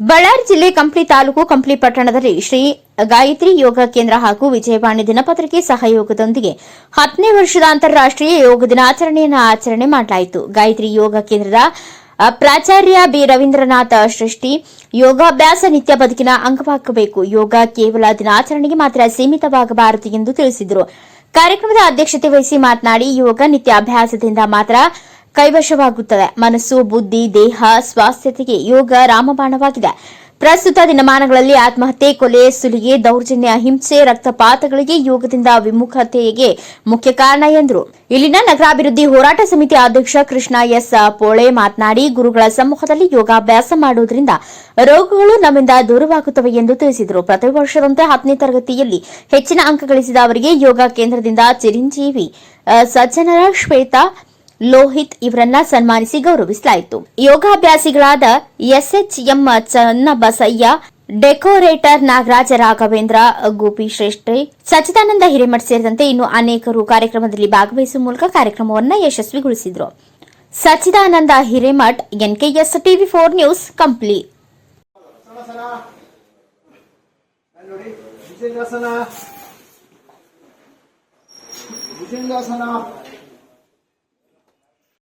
ಬಳ್ಳಾರಿ ಜಿಲ್ಲೆ ಕಂಪ್ಲಿ ತಾಲೂಕು ಕಂಪ್ಲಿ ಪಟ್ಟಣದಲ್ಲಿ ಶ್ರೀ ಗಾಯತ್ರಿ ಯೋಗ ಕೇಂದ್ರ ಹಾಗೂ ವಿಜಯವಾಣಿ ದಿನಪತ್ರಿಕೆ ಸಹಯೋಗದೊಂದಿಗೆ ಹತ್ತನೇ ವರ್ಷದ ಅಂತಾರಾಷ್ಟೀಯ ಯೋಗ ದಿನಾಚರಣೆಯನ್ನು ಆಚರಣೆ ಮಾಡಲಾಯಿತು. ಗಾಯತ್ರಿ ಯೋಗ ಕೇಂದ್ರದ ಪ್ರಾಚಾರ್ಯ ಬಿ. ರವೀಂದ್ರನಾಥ ಸೃಷ್ಟಿ ಯೋಗಾಭ್ಯಾಸ ನಿತ್ಯ ಬದುಕಿನ ಅಂಗವಾಗಬೇಕು. ಯೋಗ ಕೇವಲ ದಿನಾಚರಣೆಗೆ ಮಾತ್ರ ಸೀಮಿತವಾಗಬಾರದು ಎಂದು ತಿಳಿಸಿದರು. ಕಾರ್ಯಕ್ರಮದ ಅಧ್ಯಕ್ಷತೆ ವಹಿಸಿ ಮಾತನಾಡಿ, ಯೋಗ ನಿತ್ಯ ಅಭ್ಯಾಸದಿಂದ ಮಾತ್ರ ಕೈವಶವಾಗುತ್ತದೆ. ಮನಸ್ಸು, ಬುದ್ಧಿ, ದೇಹ, ಸ್ವಾಸ್ಥ್ಯತೆಗೆ ಯೋಗ ರಾಮಬಾಣವಾಗಿದೆ. ಪ್ರಸ್ತುತ ದಿನಮಾನಗಳಲ್ಲಿ ಆತ್ಮಹತ್ಯೆ, ಕೊಲೆ, ಸುಲಿಗೆ, ದೌರ್ಜನ್ಯ, ಹಿಂಸೆ, ರಕ್ತಪಾತಗಳಿಗೆ ಯೋಗದಿಂದ ವಿಮುಖತೆಗೆ ಮುಖ್ಯ ಕಾರಣ ಎಂದರು. ಇಲ್ಲಿನ ನಗರಾಭಿವೃದ್ಧಿ ಹೋರಾಟ ಸಮಿತಿ ಅಧ್ಯಕ್ಷ ಕೃಷ್ಣ ಎಸ್. ಪೋಳೆ ಮಾತನಾಡಿ, ಗುರುಗಳ ಸಮ್ಮುಖದಲ್ಲಿ ಯೋಗಾಭ್ಯಾಸ ಮಾಡುವುದರಿಂದ ರೋಗಗಳು ನಮ್ಮಿಂದ ದೂರವಾಗುತ್ತವೆ ಎಂದು ತಿಳಿಸಿದರು. ಪ್ರತಿ ವರ್ಷದಂತೆ ಹತ್ತನೇ ತರಗತಿಯಲ್ಲಿ ಹೆಚ್ಚಿನ ಅಂಕ ಗಳಿಸಿದ ಅವರಿಗೆ ಯೋಗ ಕೇಂದ್ರದಿಂದ ಚಿರಂಜೀವಿ ಸಜ್ಜನರ ಶ್ವೇತಾ ಲೋಹಿತ್ ಇವರನ್ನ ಸನ್ಮಾನಿಸಿ ಗೌರವಿಸಲಾಯಿತು. ಯೋಗಾಭ್ಯಾಸಿಗಳಾದ ಎಸ್ಎಚ್ಎಂ ಚನ್ನಬಸಯ್ಯ ಡೆಕೋರೇಟರ್ ನಾಗರಾಜ ರಾಘವೇಂದ್ರ, ಗೋಪಿ ಶ್ರೇಷ್ಠೆ ಸಚಿದಾನಂದ ಹಿರೇಮಠ್ ಸೇರಿದಂತೆ ಇನ್ನು ಅನೇಕರು ಕಾರ್ಯಕ್ರಮದಲ್ಲಿ ಭಾಗವಹಿಸುವ ಮೂಲಕ ಕಾರ್ಯಕ್ರಮವನ್ನು ಯಶಸ್ವಿಗೊಳಿಸಿದರು. Sachidananda Hiremath, NKS TV four news, Kampli.